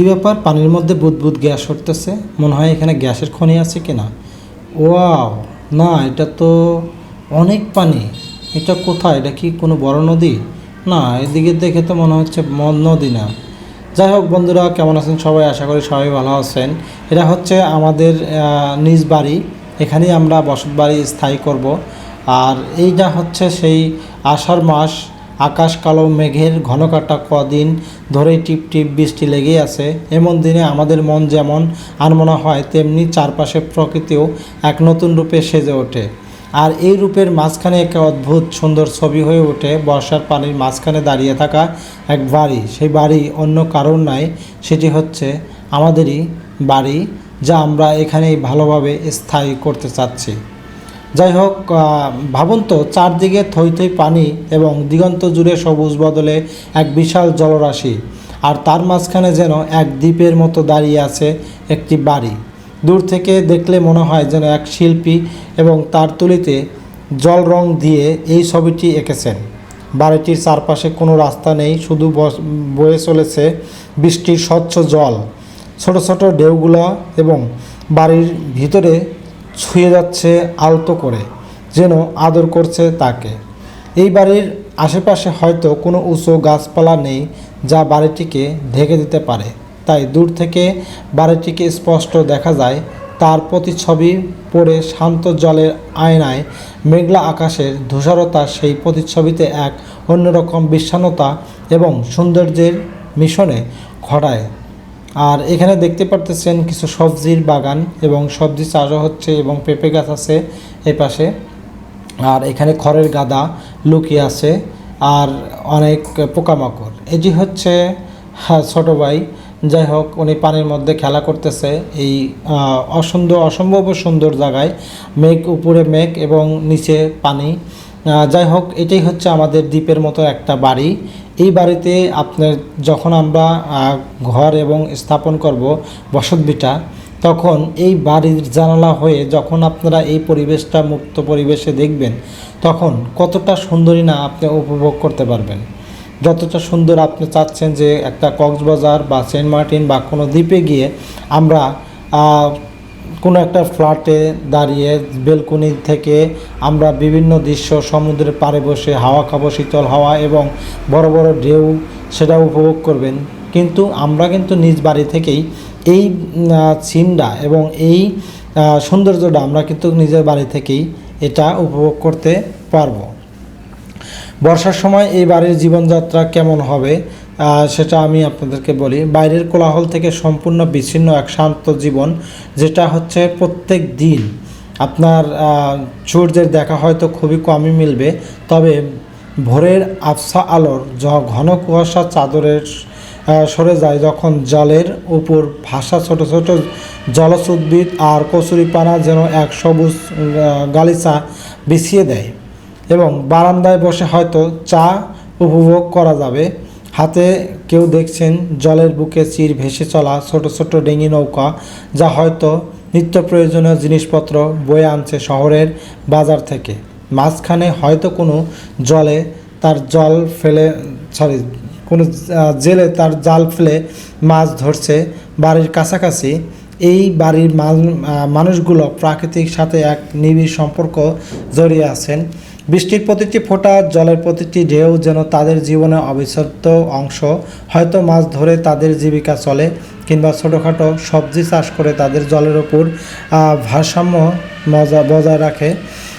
কী ব্যাপার? পানির মধ্যে বুদবুদ গ্যাস উঠতেছে। মনে হয় এখানে গ্যাসের খনি আছে কি না ওয়াও, না, এটা তো অনেক পানি। এটা কোথায়? এটা কি কোনো বড় নদী? না, এদিকে দেখে তো মনে হচ্ছে নদী না। যাই হোক বন্ধুরা, কেমন আছেন সবাই? আশা করি সবাই ভালো আছেন। এটা হচ্ছে আমাদের নিজ বাড়ি। এখানেই আমরা বসত বাড়ি স্থায়ী করব। আর এইটা হচ্ছে সেই আষাঢ় মাস। আকাশ কালো মেঘের ঘন কাটা কদিন ধরেই টিপ টিপ বৃষ্টি লেগেই আছে। এমন দিনে আমাদের মন যেমন আনমনা হয়, তেমনি চারপাশে প্রকৃতিও এক নতুন রূপে সেজে ওঠে। আর এই রূপের মাঝখানে এক অদ্ভুত সুন্দর ছবি হয়ে ওঠে। বর্ষার পানির মাঝখানে দাঁড়িয়ে থাকা এক বাড়ি। সেই বাড়ি অন্য কারণ নাই, সেটি হচ্ছে আমাদেরই বাড়ি, যা আমরা এখানেই ভালোভাবে স্থায়ী করতে চাচ্ছি। যাই হোক ভাবুন তো, চারদিকে থই থই পানি এবং দিগন্ত জুড়ে সবুজ বদলে এক বিশাল জলরাশি, আর তার মাঝখানে যেন এক দ্বীপের মতো দাঁড়িয়ে আছে একটি বাড়ি। দূর থেকে দেখলে মনে হয় যেন এক শিল্পী এবং তার তুলিতে জল রং দিয়ে এই ছবিটি এঁকেছেন। বাড়িটির চারপাশে কোনো রাস্তা নেই, শুধু বয়ে চলেছে বৃষ্টির স্বচ্ছ জল। ছোট ছোট ঢেউগুলো এবং বাড়ির ভিতরে ছুঁয়ে যাচ্ছে আলতো করে, যেন আদর করছে তাকে। এই বাড়ির আশেপাশে হয়তো কোনো উঁচু গাছপালা নেই যা বাড়িটিকে ঢেকে দিতে পারে। তাই দূর থেকে বাড়িটিকে স্পষ্ট দেখা যায়, তার প্রতিচ্ছবি পড়ে শান্ত জলের আয়নায় মেঘলা আকাশের ধূসরতা সেই প্রতিচ্ছবিতে এক অন্যরকম বিষণ্ণতা এবং সৌন্দর্যের মিশনে ঘটায়। আর এখানে দেখতে পারতেছেন কিছু সবজির বাগান এবং সবজি চাষও হচ্ছে এবং পেঁপে গাছ আছে এই পাশে। আর এখানে খড়ের গাদা লুকিয়ে আছে আর অনেক পোকামাকড়। এই যে হচ্ছে হ্যাঁ ছোটো ভাই, যাই হোক, উনি পানির মধ্যে খেলা করতেছে এই অসুন্দর, অসম্ভব সুন্দর জায়গায়। মেঘ, উপরে মেঘ এবং নিচে পানি। যাই হোক, এটাই হচ্ছে আমাদের দ্বীপের মতো একটা বাড়ি। এই বাড়িতে আপনার যখন আমরা ঘর এবং স্থাপন করব বসতভিটা তখন এই বাড়ির জানালা হয়ে যখন আপনারা এই পরিবেশটা, মুক্ত পরিবেশে দেখবেন, তখন কতটা সুন্দরী না আপনি উপভোগ করতে পারবেন। যতটা সুন্দর আপনি চাচ্ছেন যে একটা কক্সবাজার বা সেন্ট মার্টিন বা কোনো দ্বীপে গিয়ে আমরা কোনো একটা ফ্ল্যাটে দাঁড়িয়ে বেলকনি থেকে আমরা বিভিন্ন দৃশ্য, সমুদ্রের পাড়ে বসে হাওয়া খাব, শীতল হাওয়া এবং বড় বড় ঢেউ, সেটা উপভোগ করবেন। কিন্তু আমরা কিন্তু নিজ বাড়ি থেকেই এই সিনটা এবং এই সৌন্দর্যটা আমরা কিন্তু নিজের বাড়ি থেকেই এটা উপভোগ করতে পারব। বর্ষার সময় এই বাড়ির জীবনযাত্রা কেমন হবে? সেটা আমি আপনাদেরকে বলি। বাইরের কোলাহল থেকে সম্পূর্ণ বিচ্ছিন্ন এক শান্ত জীবন, যেটা হচ্ছে প্রত্যেক দিন আপনার সূর্যের দেখা হয়তো খুবই কমই মিলবে, তবে ভোরের আফসা আলোর ঘন কুয়াশা চাদরের সরে যায় যখন জলের উপর ভাসা ছোট ছোট জলজ উদ্ভিদ আর কচুরিপানা যেন এক সবুজ গালিচা বিছিয়ে দেয়। এবং বারান্দায় বসে হয়তো চা উপভোগ করা যাবে। হাতে কেউ দেখছেন জলের বুকে চির ভেসে চলা ছোট ছোট ডিঙি নৌকা, যা হয়তো নিত্য প্রয়োজনীয় জিনিসপত্র বয়ে আনছে শহরের বাজার থেকে। মাঝখানে হয়তো কোনো জলে তার জল ফেলে সরি কোনো জেলে তার জাল ফেলে মাছ ধরছে বাড়ির কাছাকাছি। এই বাড়ির মান- মানুষগুলো প্রাকৃতিক সাথে এক নিবিড় সম্পর্ক জড়িয়ে আছেন। বৃষ্টির প্রতিটি ফোঁটা, জলের প্রতিটি ঢেউ যেন তাদের জীবনের অবিচ্ছেদ্য অংশ। হয়তো মাছ ধরে তাদের জীবিকা চলে কিংবা ছোটোখাটো সবজি চাষ করে তাদের জলের ওপর ভারসাম্য মজা, বজায় রাখে।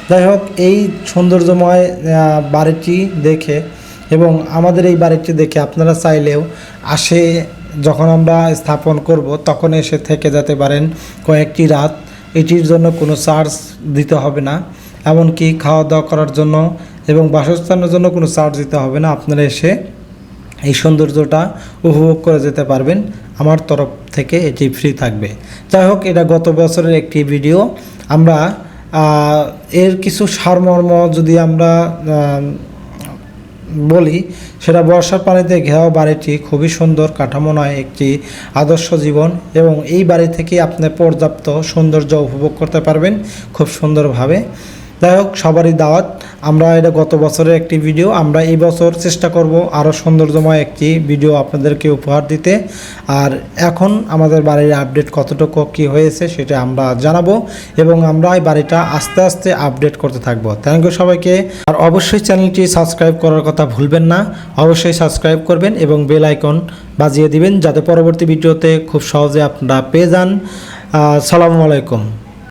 যাই হোক, এই সৌন্দর্যময় বাড়িটি দেখে এবং আমাদের এই বাড়িটি দেখে আপনারা চাইলেও আসে যখন আমরা স্থাপন করব, তখন এসে থেকে যেতে পারেন কয়েকটি রাত। এটির জন্য কোনো চার্জ দিতে হবে না। এমনকি খাওয়া দাওয়া করার জন্য এবং বাসস্থানের জন্য কোনো চার্জ দিতে হবে না। আপনারা এসে এই সৌন্দর্যটা উপভোগ করে যেতে পারবেন। আমার তরফ থেকে এটি ফ্রি থাকবে। যাই হোক, এটা গত বছরের একটি ভিডিও আমরা এর কিছু সারমর্ম যদি আমরা বলি, সেটা বর্ষার পানিতে ঘেরাও বাড়িটি খুবই সুন্দর কাঠামো নয়, একটি আদর্শ জীবন এবং এই বাড়ি থেকে আপনি পর্যাপ্ত সৌন্দর্য উপভোগ করতে পারবেন খুব সুন্দরভাবে। যাই হোক, সবারই দাওয়াত। আমরা এটা গত বছরের একটি ভিডিও আমরা এই বছর চেষ্টা করব আরও সৌন্দর্যময় একটি ভিডিও আপনাদেরকে উপহার দিতে। আর এখন আমাদের বাড়ির আপডেট কতটুকু কী হয়েছে সেটা আমরা জানাব এবং আমরা এই বাড়িটা আস্তে আস্তে আপডেট করতে থাকব। থ্যাংক ইউ সবাইকে। আর অবশ্যই চ্যানেলটি সাবস্ক্রাইব করার কথা ভুলবেন না। অবশ্যই সাবস্ক্রাইব করবেন এবং বেল আইকন বাজিয়ে দিবেন যাতে পরবর্তী ভিডিওতে খুব সহজে আপনারা পেয়ে যান। সালামু আলাইকুম।